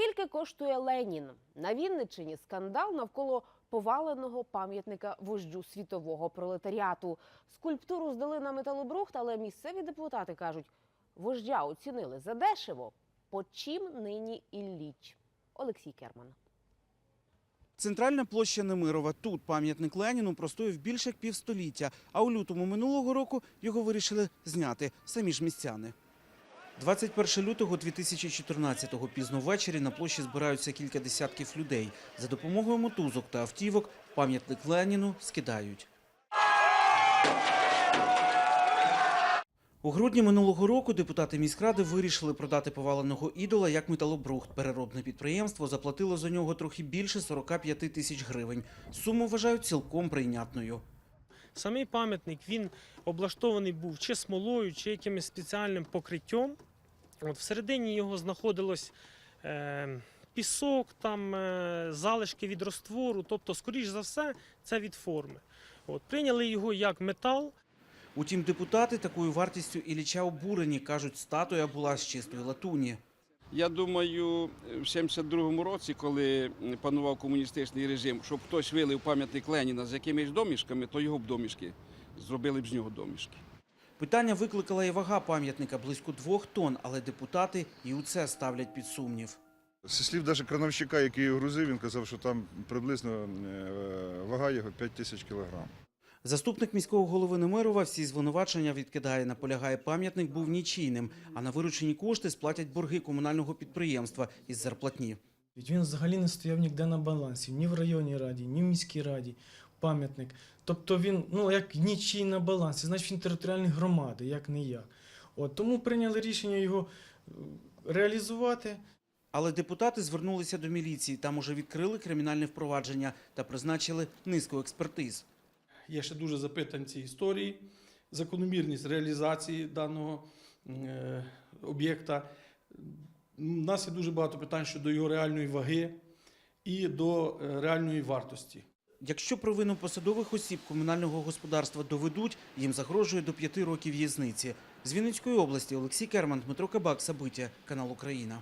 Скільки коштує Ленін? На Вінниччині скандал навколо поваленого пам'ятника вождю світового пролетаріату. Скульптуру здали на металобрухт, але місцеві депутати кажуть, вождя оцінили задешево. По чим нині Ілліч? Олексій Керман. Центральна площа Немирова. Тут пам'ятник Леніну простоїв більше як півстоліття, а у лютому минулого року його вирішили зняти самі ж містяни. 21 лютого 2014-го пізно ввечері на площі збираються кілька десятків людей. За допомогою мотузок та автівок пам'ятник Леніну скидають. У грудні минулого року депутати міськради вирішили продати поваленого ідола як металобрухт. Переробне підприємство заплатило за нього трохи більше 45 тисяч гривень. Суму вважають цілком прийнятною. Самий пам'ятник він облаштований був чи смолою, чи якимось спеціальним покриттям. От всередині його знаходилось е, пісок, там е, залишки від роствору, тобто, скоріш за все, це від форми. От, прийняли його як метал. Утім, депутати такою вартістю Ілліча обурені. Кажуть, статуя була з чистої латуні. Я думаю, в 72-му році, коли панував комуністичний режим, щоб хтось вилив пам'ятник Леніна з якимись домішками, то його б домішки зробили б з нього домішки. Питання викликала і вага пам'ятника близько двох тонн, але депутати і у це ставлять під сумнів. Зі слів навіть крановщика, який його грузив, він казав, що там приблизно е, вага його 5 тисяч кілограм. Заступник міського голови Немирова всі звинувачення відкидає. Наполягає, пам'ятник був нічийним, а на виручені кошти сплатять борги комунального підприємства із зарплатні. Він взагалі не стояв ніде на балансі, ні в районній раді, ні в міській раді, пам'ятник. Тобто він, ну як нічий на балансі, значить він територіальної громади, як не як. От тому прийняли рішення його е, реалізувати. Але депутати звернулися до міліції. Там уже відкрили кримінальне впровадження та призначили низку експертиз. Є ще дуже запитань цій історії, закономірність реалізації даного е, об'єкта. У нас є дуже багато питань щодо його реальної ваги і до е, реальної вартості. Якщо провину посадових осіб комунального господарства доведуть, їм загрожує до п'яти років в'язниці. З Вінницької області Олексій Керман, Дмитро Кабак, Сабиття, канал Україна.